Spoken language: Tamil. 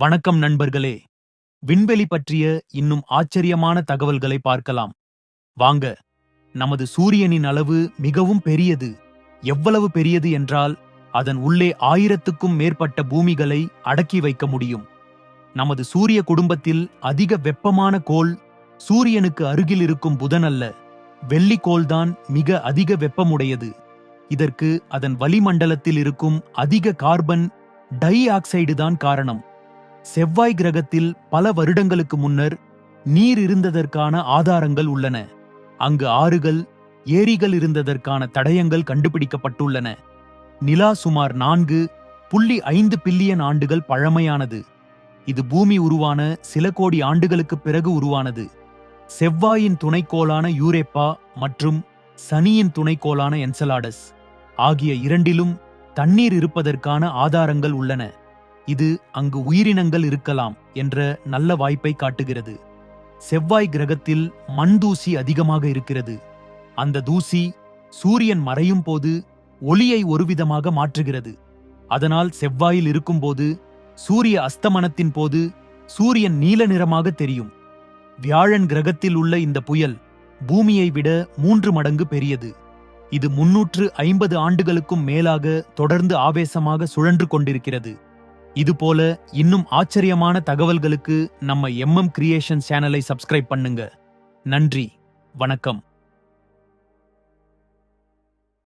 வணக்கம் நண்பர்களே. விண்வெளி பற்றிய இன்னும் ஆச்சரியமான தகவல்களை பார்க்கலாம். வாங்க நமது சூரியனின் அளவு மிகவும் பெரியது. எவ்வளவு பெரியது என்றால் அதன் உள்ளே ஆயிரத்துக்கும் மேற்பட்ட பூமிகளை அடக்கி வைக்க முடியும். நமது சூரிய குடும்பத்தில் அதிக வெப்பமான கோள் சூரியனுக்கு அருகில் இருக்கும் புதன் அல்ல. வெள்ளிக்கோள்தான் மிக அதிக வெப்பமுடையது. இதற்கு அதன் வளிமண்டலத்தில் இருக்கும் அதிக கார்பன் டை ஆக்சைடு தான் காரணம். செவ்வாய் கிரகத்தில் பல வருடங்களுக்கு முன்னர் நீர் இருந்ததற்கான ஆதாரங்கள் உள்ளன. அங்கு ஆறுகள் ஏரிகள் இருந்ததற்கான தடயங்கள் கண்டுபிடிக்கப்பட்டுள்ளன. நிலா சுமார் நான்கு புள்ளி ஐந்து பில்லியன் ஆண்டுகள் பழமையானது. இது பூமி உருவான சில கோடி ஆண்டுகளுக்குப் பிறகு உருவானது. செவ்வாயின் துணைக்கோளான யூரேப்பா மற்றும் சனியின் துணைக்கோளான என்சலாடஸ் ஆகிய இரண்டிலும் தண்ணீர் இருப்பதற்கான ஆதாரங்கள் உள்ளன. இது அங்கு உயிரினங்கள் இருக்கலாம் என்ற நல்ல வாய்ப்பை காட்டுகிறது. செவ்வாய் கிரகத்தில் மண் தூசி அதிகமாக இருக்கிறது. அந்த தூசி சூரியன் மறையும் போது ஒளியை ஒருவிதமாக மாற்றுகிறது. அதனால் செவ்வாயில் இருக்கும்போது சூரிய அஸ்தமனத்தின் போது சூரியன் நீல நிறமாக தெரியும். வியாழன் கிரகத்தில் உள்ள இந்த புயல் பூமியை விட மூன்று மடங்கு பெரியது. இது முன்னூற்று ஐம்பது ஆண்டுகளுக்கும் மேலாக தொடர்ந்து ஆவேசமாக சுழன்று கொண்டிருக்கிறது. இதுபோல இன்னும் ஆச்சரியமான தகவல்களுக்கு நம்ம எம்எம் கிரியேஷன் சேனலை சப்ஸ்கிரைப் பண்ணுங்க. நன்றி. வணக்கம்.